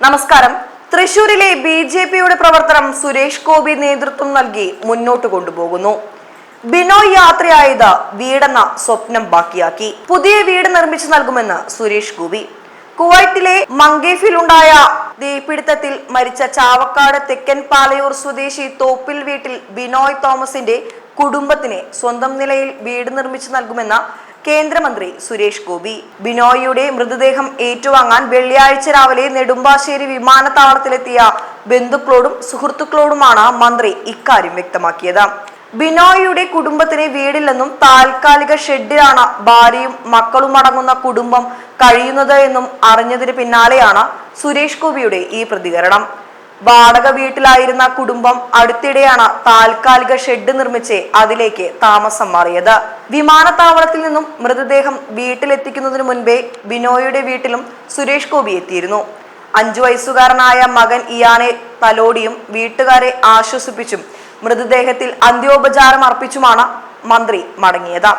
നമസ്കാരം. തൃശൂരിലെ B J പിയുടെ പ്രവർത്തനം സുരേഷ് ഗോപി നേതൃത്വം നൽകി മുന്നോട്ട് കൊണ്ടുപോകുന്നു. ബിനോയ് യാത്രയായത് വീടെന്ന സ്വപ്നം ബാക്കിയാക്കി. പുതിയ വീട് നിർമ്മിച്ചു നൽകുമെന്ന് സുരേഷ് ഗോപി. കുവൈറ്റിലെ മങ്കേഫിലുണ്ടായ തീപിടുത്തത്തിൽ മരിച്ച ചാവക്കാട് തെക്കൻ പാലയൂർ സ്വദേശി തോപ്പിൽ വീട്ടിൽ ബിനോയ് തോമസിന്റെ കുടുംബത്തിന് സ്വന്തം നിലയിൽ വീട് നിർമ്മിച്ചു നൽകുമെന്ന കേന്ദ്രമന്ത്രി സുരേഷ് ഗോപി. ബിനോയിയുടെ മൃതദേഹം ഏറ്റുവാങ്ങാൻ വെള്ളിയാഴ്ച രാവിലെ നെടുമ്പാശ്ശേരി വിമാനത്താവളത്തിലെത്തിയ ബന്ധുക്കളോടും സുഹൃത്തുക്കളോടുമാണ് മന്ത്രി ഇക്കാര്യം വ്യക്തമാക്കിയത്. ബിനോയിയുടെ കുടുംബത്തിന് വീടില്ലെന്നും താൽക്കാലിക ഷെഡിലാണ് ഭാര്യയും മക്കളും അടങ്ങുന്ന കുടുംബം കഴിയുന്നത് എന്നും അറിഞ്ഞതിന് പിന്നാലെയാണ് സുരേഷ് ഗോപിയുടെ ഈ പ്രതികരണം. വാടക വീട്ടിലായിരുന്ന കുടുംബം അടുത്തിടെയാണ് താൽക്കാലിക ഷെഡ് നിർമ്മിച്ച് അതിലേക്ക് താമസം മാറിയത്. വിമാനത്താവളത്തിൽ നിന്നും മൃതദേഹം വീട്ടിലെത്തിക്കുന്നതിനു മുൻപേ ബിനോയുടെ വീട്ടിലും സുരേഷ് ഗോപി എത്തിയിരുന്നു. അഞ്ചു വയസ്സുകാരനായ മകൻ ഇയാനെ തലോടിയും വീട്ടുകാരെ ആശ്വസിപ്പിച്ചും മൃതദേഹത്തിൽ അന്ത്യോപചാരം അർപ്പിച്ചുമാണ് മന്ത്രി മടങ്ങിയത്.